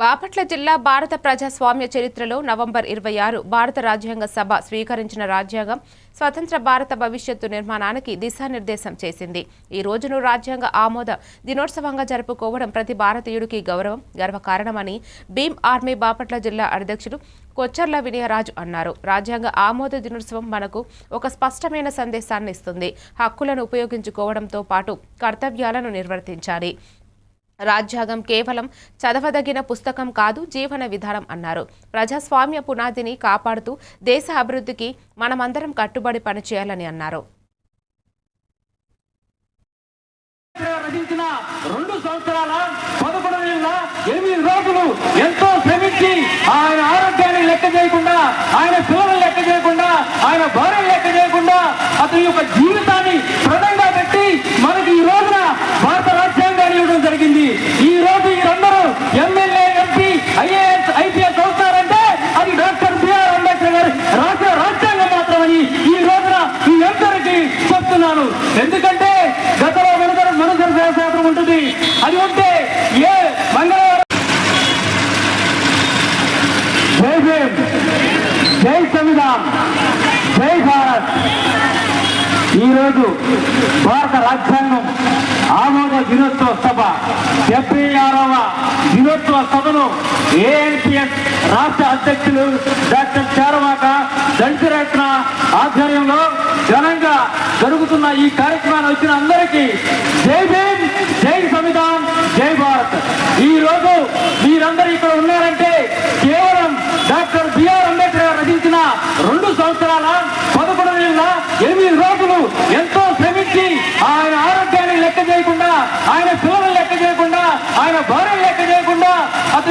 బాపట్ల జిల్లా భారత ప్రజాస్వామ్య చరిత్రలో నవంబర్ ఇరవై ఆరు భారత రాజ్యాంగ సభ స్వీకరించిన రాజ్యాంగం స్వతంత్ర భారత భవిష్యత్తు నిర్మాణానికి దిశానిర్దేశం చేసింది. ఈ రోజును రాజ్యాంగ ఆమోద దినోత్సవంగా జరుపుకోవడం ప్రతి భారతీయుడికి గౌరవం గర్వకారణమని భీమ్ ఆర్మీ బాపట్ల జిల్లా అధ్యక్షుడు కొచ్చర్ల వినయరాజు అన్నారు. రాజ్యాంగ ఆమోద దినోత్సవం మనకు ఒక స్పష్టమైన సందేశాన్ని ఇస్తుంది. హక్కులను ఉపయోగించుకోవడంతో పాటు కర్తవ్యాలను నిర్వర్తించాలి. రాజ్యాంగం కేవలం చదవదగిన పుస్తకం కాదు జీవన విధానం అన్నారు. ప్రజాస్వామ్య పునాదిని కాపాడుతూ దేశ అభివృద్ధికి మనమందరం కట్టుబడి పనిచేయాలని అన్నారు. రెండు సంవత్సరాల పదకొండు నెలల ఎనిమిది రోజులు ఎంతో శ్రమించి ఆయన ఆరోగ్యాన్ని లెక్క చేయకుండా ఆయన పిల్లలను లెక్క చేయకుండా ఆయన భార్యను లెక్క చేయకుండా అతని యొక్క జీవితం ప్రదంగా పెట్టి మనకి ఈ రోజున భారత రాజ్యాంగాన్ని ఇవ్వడం జరిగింది ఈ రోజు వీరందరూ ఎమ్మెల్యే ఎంపీ ఐఏఎస్ ఐపీఎస్ అవుతారంటే అది డాక్టర్ బిఆర్ అంబేద్కర్ గారి రాష్ట్ర రాజ్యాంగం మాత్రమని ఈ రోజున మీ అందరికీ చెప్తున్నాను ఎందుకంటే గతంలో మనుగడ మనుగడ శాస్త్రం ఉంటుంది. అది ఉంటే ఏ మంగళవారం జై భీమ్ జై సంవిధాన్ జై భారత్. ఈరోజు భారత రాజ్యాంగం ఆమోద దినోత్సవ సభ. డెబ్బై ఆరవ దినోత్సవ సభను ఏఎన్పిఎస్ రాష్ట్ర అధ్యక్షులు డాక్టర్ చారవాక దంచరత్న ఆధ్వర్యంలో ఘనంగా జరుగుతున్న ఈ కార్యక్రమాన్ని వచ్చిన అందరికీ జై భీమ్ జై సంవిధాన్ జై భారత్. ఈ రోజు మీరందరూ ఇక్కడ ఉన్నారంటే కేవలం డాక్టర్ బిఆర్ అంబేద్కర్ గారు రచించిన రెండు సంవత్సరాల పదకొండు నెలల ఎనిమిది రోజులు ఎంతో శ్రమించి ఆయన ఆరోగ్యాన్ని లెక్క చేయకుండా ఆయన పిల్లలు లెక్క చేయకుండా ఆయన భార్య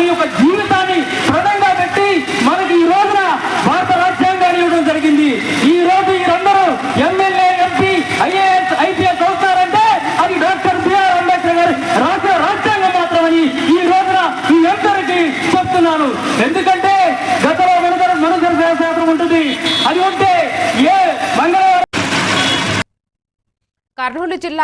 యొక్క జీవితాన్ని ప్రదంగా పెట్టి మనకి ఈ రోజున భారత రాజ్యాంగాన్ని ఇవ్వడం జరిగింది. ఈ రోజు వీరందరూ ఎమ్మెల్యే ఎంపీ ఐఏఎస్ ఐపీఎస్ అవుతారంటే అది డాక్టర్ బిఆర్ అంబేద్కర్ గారి రాష్ట్ర రాజ్యాంగం మాత్రమని ఈ రోజున ఈ అందరికీ చెప్తున్నాను. ఎందుకంటే గతంలో మనుగడ మనుగడ శాస్త్రం ఉంటుంది. అది ఉంటే ఏ మంగళవారం కర్నూలు జిల్లా